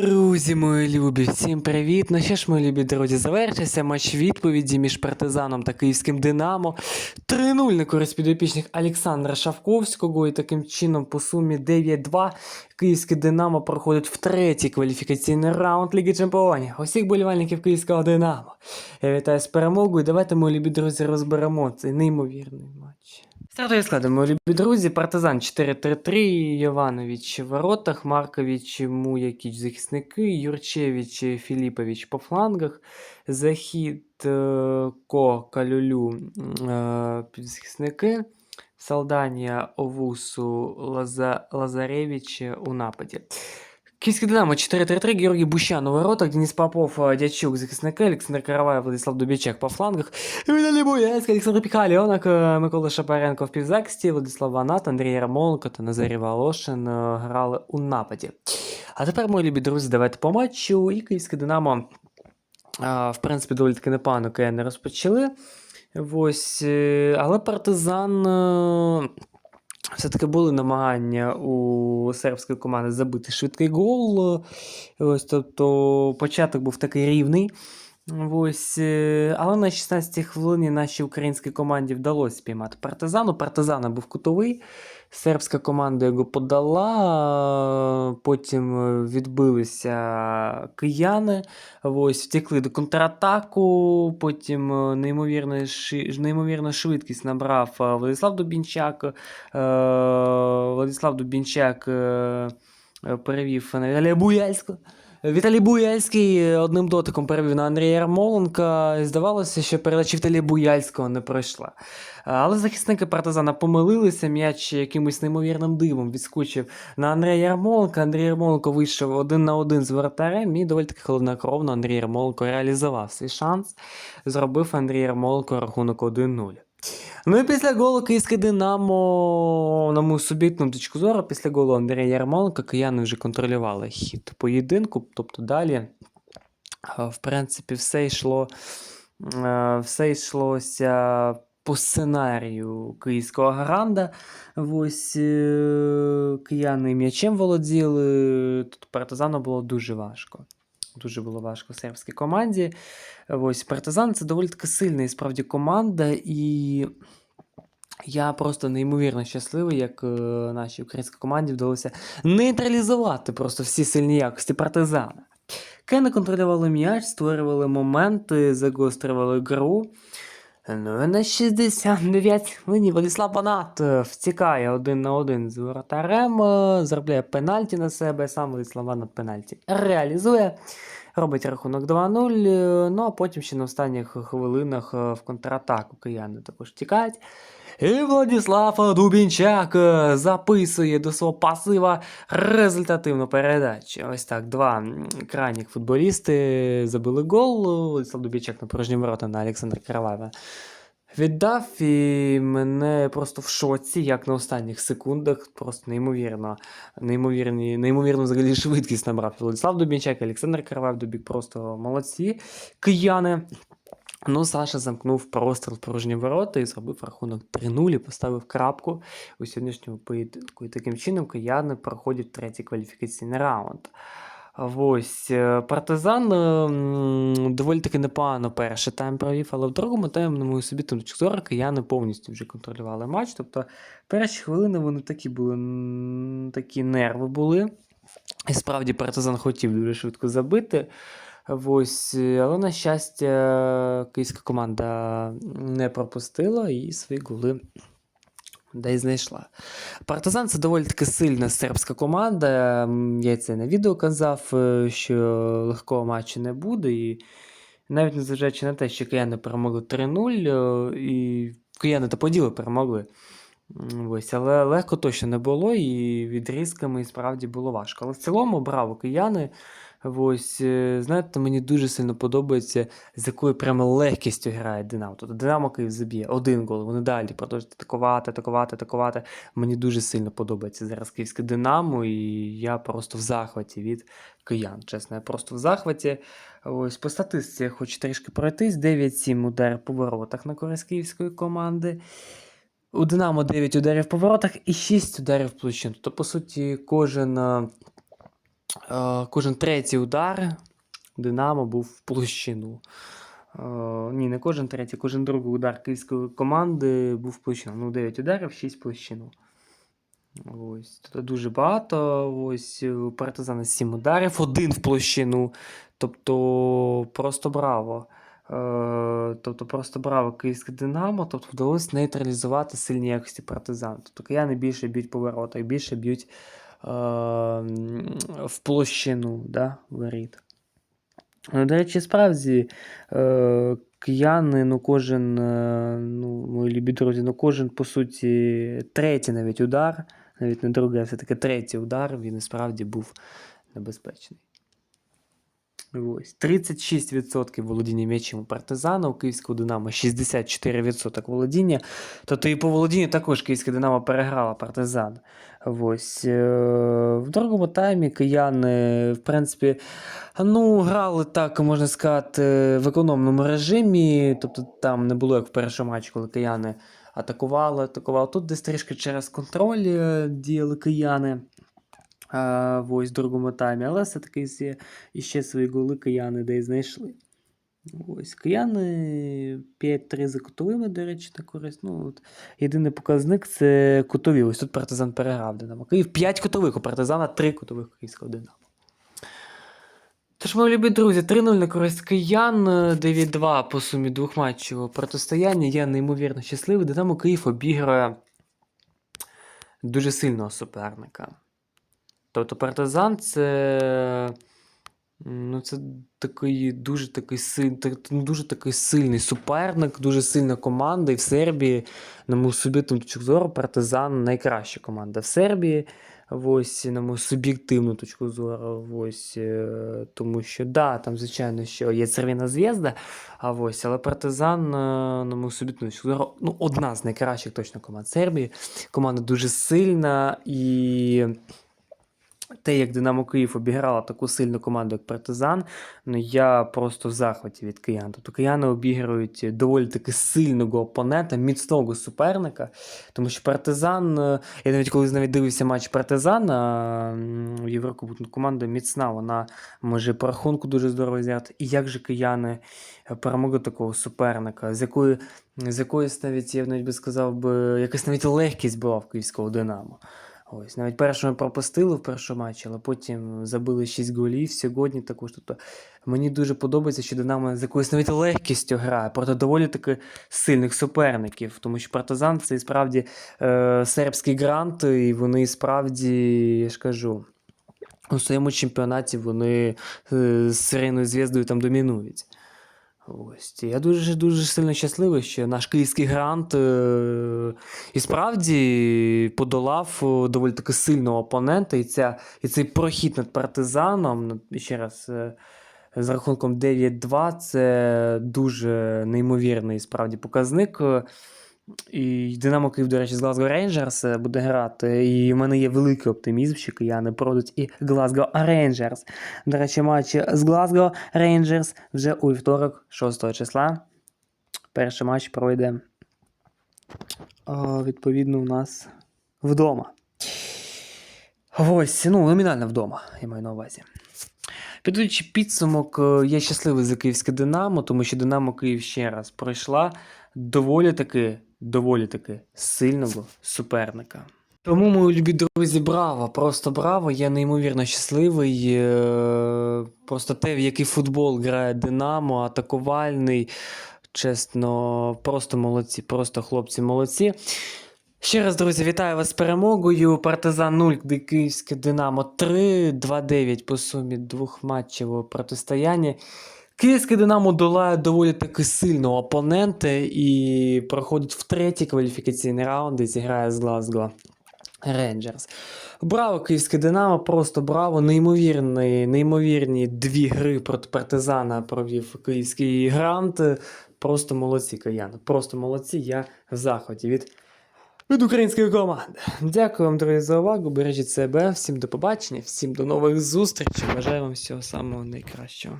Друзі, мої любі, всім привіт! Ну що ж, мої любі друзі, завершився матч відповіді між партизаном та київським Динамо. 3-0 на користь підопічних Олександра Шавковського. І таким чином, по сумі 9-2, київське Динамо проходить в третій кваліфікаційний раунд Ліги Чемпіонів. Усіх болівальників київського Динамо. Я вітаю з перемогою. Давайте, мої любі друзі, розберемо цей неймовірний матч. Стартові склади, мої друзі, Партизан 4-3-3, Йованович в воротах, Маркович, Муякіч захисники, Юрчевич, Філіпович по флангах, Захід, е, Ко, Калюлю е, півзахисники, Салданія, Овусу, Лаза, Лазаревич у нападі. Київський Динамо 4-3-3, Георгій Бущан у воротах, Денис Попов, е, Дячук, захисники, Олександр Караваєв, Владислав Дубічек по флангах, Віталій Буяцький, Олександр Піхальонок, е, Микола Шапаренко в півзахисті, Владислав Ванат, Андрій Ярмоленко та Назарій Волошин е, грали у нападі. А тепер, мої любі друзі, давайте по матчу. І Київське Динамо, в принципі, доволі таки непогано КН розпочали. Ось, але партизан. Все-таки були намагання у сербської команди забити швидкий гол. Ось, тобто початок був такий рівний. Ось, е, але на 16-й хвилині нашій українській команді вдалося спіймати партизану. Партизана був кутовий. Сербська команда його подала, потім е, відбилися кияни, ось, втекли до контратаку, потім е, неймовірно, швидкість набрав е, Владислав Дубінчак. Е, Владислав Дубінчак е, е, перевів на Буяльського. Віталій Буяльський е, одним дотиком перевів на Андрія Ярмоленка. Здавалося, що передача Віталія Буяльського не пройшла. Але захисники партизана помилилися, м'яч якимось неймовірним дивом відскочив на Андрія Ярмоленка. Андрій Ярмоленко вийшов один на один з воротарем і доволі таки холоднокровно Андрій Ярмоленко реалізував свій шанс. Зробив Андрій Ярмоленко рахунок 1-0. Ну і після голу Київське Динамо, на мою суб'єктну точку зору, після голу Андрія Ярмоленка кияни вже контролювали хід поєдинку. Тобто далі, е, в принципі, все йшло, е, все йшлося по сценарію київського гранда. Ось е, кияни м'ячем володіли. Тут партизану було дуже важко. Дуже було важко сербській команді. Ось партизан це доволі таки сильна і справді команда, і я просто неймовірно щасливий, як е, нашій українській команді вдалося нейтралізувати просто всі сильні якості партизана. Кени контролювали м'яч, створювали моменти, загострювали гру. Ну на 69 хвилині Владислав Банат втікає один на один з воротарем, е, заробляє пенальті на себе, сам Владислав Банат пенальті реалізує. Робить рахунок 2-0. е, Ну а потім ще на останніх хвилинах е, в контратаку кияни також тікають. І Владислав Дубінчак е, записує до свого пасива результативну передачу. Ось так, два крайніх футболісти забили гол. Владислав Дубінчак на порожні ворота на Олександра Караваєва віддав, і мене просто в шоці, як на останніх секундах, просто неймовірно, неймовірні, неймовірно взагалі швидкість набрав Владислав Дубінчак, Олександр Караваєв, Дубік просто молодці. Кияни. Ну, Саша замкнув простір в порожні ворота і зробив рахунок 3-0 і поставив крапку у сьогоднішньому поєдинку. І таким чином кияни проходять третій кваліфікаційний раунд. Ось е, партизан е, доволі таки непогано перший тайм провів, але в другому таймі, на мою собі точку зору, кияни повністю вже контролювали матч. Тобто перші хвилини вони такі були, такі нерви були. І справді партизан хотів дуже швидко забити. Ось, е, але, на щастя, київська команда не пропустила і свої голи де й знайшла. Партизан це доволі таки сильна сербська команда. Я це на відео казав, е, що легкого матчу не буде. І навіть незважаючи на те, що кияни перемогли 3-0, е, і кияни та поділи перемогли. Ось, але легко точно не було, і відрізками справді було важко. Але в цілому, браво, кияни. Ось, е, знаєте, мені дуже сильно подобається, з якою прямо легкістю грає Динамо. Тобто Динамо Київ заб'є один гол, вони далі продовжують атакувати, атакувати, атакувати. Мені дуже сильно подобається зараз київське Динамо, і я просто в захваті від киян. Чесно, я просто в захваті. Ось по статистиці я хочу трішки пройтись. 9-7 ударів по воротах на користь київської команди. У Динамо 9 ударів по воротах і 6 ударів в площину. Тобто, по суті, кожен. Е, Е, кожен третій удар Динамо був в площину. Е, ні, не кожен третій, кожен другий удар київської команди був в площину. Ну, 9 ударів, 6 в площину. Ось, тут дуже багато. Ось у партизана 7 ударів, один в площину. Тобто просто браво. Е, тобто просто браво київське Динамо. Тобто вдалося нейтралізувати сильні якості партизан. Тобто кияни більше б'ють по воротах, більше б'ють е, в площину да, воріт. Ну, до речі, справді, е, кияни, ну кожен, е, ну, мої любі друзі, ну кожен, по суті, третій навіть удар, навіть не другий, а все-таки третій удар, він справді був небезпечний. Ось. 36% володіння м'ячем у партизана, у київського Динамо 64% володіння. Тобто і по володінню також київське Динамо переграла партизан. Ось. е, В другому таймі кияни, в принципі, ну, грали так, можна сказати, в економному режимі. Тобто там не було як в першому матчі, коли кияни атакували, атакували. Тут десь трішки через контроль е, діяли кияни. В другому таймі, але все-таки іще свої голи кияни де й знайшли. Ось кияни 5-3 за кутовими, до речі, на користь. Ну, от, єдиний показник це кутові. Ось тут партизан переграв Динамо. Київ 5 кутових у партизана, 3 кутових київського Динамо. Тож, мої любі друзі, 3-0 на користь киян, 9-2 по сумі двох матчів протистояння. Я неймовірно щасливий. Динамо Київ обіграє дуже сильного суперника. Тобто партизан це. Ну, це такий дуже такий ну, дуже такий сильний суперник, дуже сильна команда. І в Сербії, на мою суб'єктивну точку зору, партизан найкраща команда в Сербії. Ось, на мою суб'єктивну точку зору. Ось, е, тому що, да, там, звичайно, що є Цервіна Зв'язда, а ось, але партизан, е, на мою суб'єктивну точку зору, ну, одна з найкращих точно команд Сербії. Команда дуже сильна і те, як Динамо Київ обіграла таку сильну команду, як Партизан, ну я просто в захваті від киян. Тобто кияни обігрують доволі таки сильного опонента, міцного суперника. Тому що Партизан, е, я навіть коли навіть дивився матч Партизана в Єврокубку, команда міцна, вона може по рахунку дуже здорово зіграти. І як же кияни е, перемогли такого суперника, з якої з якоїсь навіть, я навіть би сказав би, якась навіть легкість була в київського Динамо. Ось, навіть першого пропустили в першому матчі, але потім забили 6 голів сьогодні також. Тобто мені дуже подобається, що Динамо з якоюсь навіть легкістю грає проти доволі таки сильних суперників. Тому що партизан це і справді е, сербський грант, і вони справді, я ж кажу, у своєму чемпіонаті вони е, з Сиреною зв'яздою там домінують. Ось. Я дуже дуже сильно щасливий, що наш київський грант е, і справді подолав е, доволі таки сильного опонента. І, ця, і цей прохід над партизаном, ще раз, е, з рахунком 9-2, це дуже неймовірний справді показник. І Динамо Київ, до речі, з Glasgow Rangers е, буде грати. І в мене є великий оптимізм, що кияни пройдуть і Glasgow Rangers. До речі, матч з Glasgow Rangers вже у вівторок, 6 числа. Перший матч пройде а, відповідно у нас вдома. Ось, ну, номінально вдома, я маю на увазі. Підводячи підсумок, е, я щасливий за київське Динамо, тому що Динамо Київ ще раз пройшла доволі таки, доволі таки сильного суперника. Тому, мої любі друзі, браво! Просто браво! Я неймовірно щасливий. е, Просто те, в який футбол грає Динамо, атакувальний. Чесно, просто молодці, просто хлопці молодці. Ще раз, друзі, вітаю вас з перемогою. Партизан 0, Київське Динамо 3, 2-9 по сумі двох матчів протистояння. Київське Динамо долає доволі таки сильного опонента і проходить в третій кваліфікаційний раунд і зіграє з Глазго Рейнджерс. Браво, Київське Динамо, просто браво. Неймовірні, неймовірні дві гри проти партизана провів київський грант. Просто молодці кияни. Просто молодці. Я в захваті від, від української команди. Дякую вам, друзі, за увагу. Бережіть себе. Всім до побачення, всім до нових зустрічей. Бажаю вам всього самого найкращого.